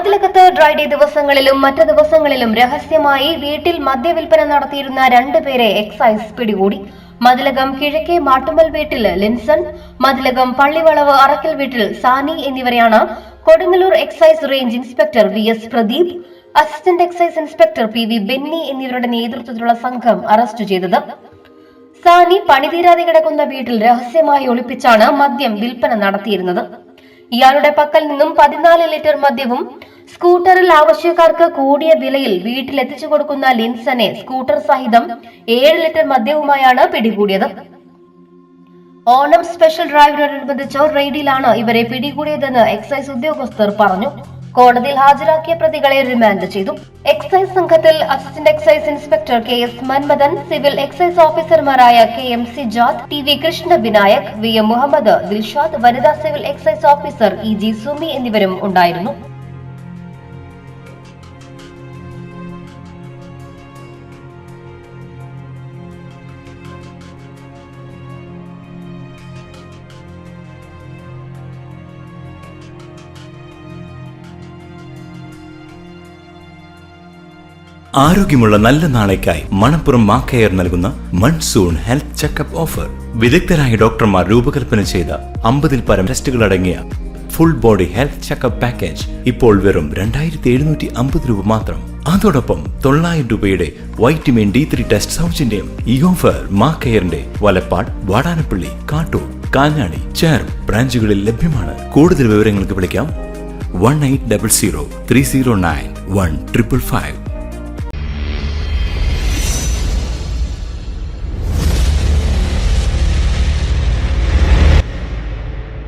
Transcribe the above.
കോവിലകത്ത് dry day ദിവസങ്ങളിലും മറ്റു ദിവസങ്ങളിലും രഹസ്യമായി വീട്ടിൽ മദ്യവിൽപ്പന നടത്തിയിരുന്ന രണ്ടുപേരെ എക്സൈസ് പിടികൂടി. മതിലകം കിഴക്കേ മാട്ടുമൽ വീട്ടിൽ ലിൻസൺ മതിലകം പള്ളിവളവ് അറക്കൽ വീട്ടിൽ സാനി എന്നിവരെയാണ് Kodungallur excise range inspector V S Pradeep assistant excise inspector P V Benny എന്നിവരുടെ നേതൃത്വത്തിലുള്ള സംഘം അറസ്റ്റ് ചെയ്തത്. സാനി പണിതീരാതെ കിടക്കുന്ന വീട്ടിൽ രഹസ്യമായി ഒളിപ്പിച്ചാണ് മദ്യം വിൽപ്പന നടത്തിയിരുന്നത്. ഇയാളുടെ പക്കൽ നിന്നും പതിനാല് ലിറ്റർ മദ്യവും സ്കൂട്ടറിൽ ആവശ്യക്കാർക്ക് കൂടിയ വിലയിൽ വീട്ടിലെത്തിച്ചു കൊടുക്കുന്ന ലിൻസനെ സ്കൂട്ടർ സഹിതം ഏഴ് ലിറ്റർ മദ്യവുമായാണ് പിടികൂടിയത്. ഓണം സ്പെഷ്യൽ ഡ്രൈവിനോടനുബന്ധിച്ച റെയ്ഡിലാണ് ഇവരെ പിടികൂടിയതെന്ന് എക്സൈസ് ഉദ്യോഗസ്ഥർ പറഞ്ഞു. കോടതിയിൽ ഹാജരാക്കിയ പ്രതികളെ റിമാൻഡ് ചെയ്തു. എക്സൈസ് സംഘത്തിൽ assistant excise inspector K S Manmadan civil excise ഓഫീസർമാരായ K M C Sijad T V Krishna Vinayak V M Muhammad Dilshad വനിതാ civil excise officer E G Sumi എന്നിവരും ഉണ്ടായിരുന്നു. ആരോഗ്യമുള്ള നല്ല നാളേക്കായി മണപ്പുറം മാക്കയർ നൽകുന്ന മൺസൂൺ ഹെൽത്ത് ചെക്കപ്പ് ഓഫർ. വിദഗ്ധരായ ഡോക്ടർമാർ രൂപകൽപ്പന ചെയ്ത അമ്പതിൽ പരം ടെസ്റ്റുകൾ അടങ്ങിയ full body health checkup package ഇപ്പോൾ വെറും രണ്ടായിരത്തി എഴുന്നൂറ്റി അമ്പത് രൂപ മാത്രം. അതോടൊപ്പം തൊള്ളായിരം രൂപയുടെ വൈറ്റമിൻ ഡി ത്രീ ടെസ്റ്റ് സൗജന്യം ഈ ഓഫർ മാക്കയറിന്റെ വലപ്പാട് വാടാനപ്പള്ളി കാട്ടൂർ കാഞ്ഞാണി ചേർ ബ്രാഞ്ചുകളിൽ ലഭ്യമാണ്. കൂടുതൽ വിവരങ്ങൾക്ക് വിളിക്കാം. One eight double zero three zero nine one triple five.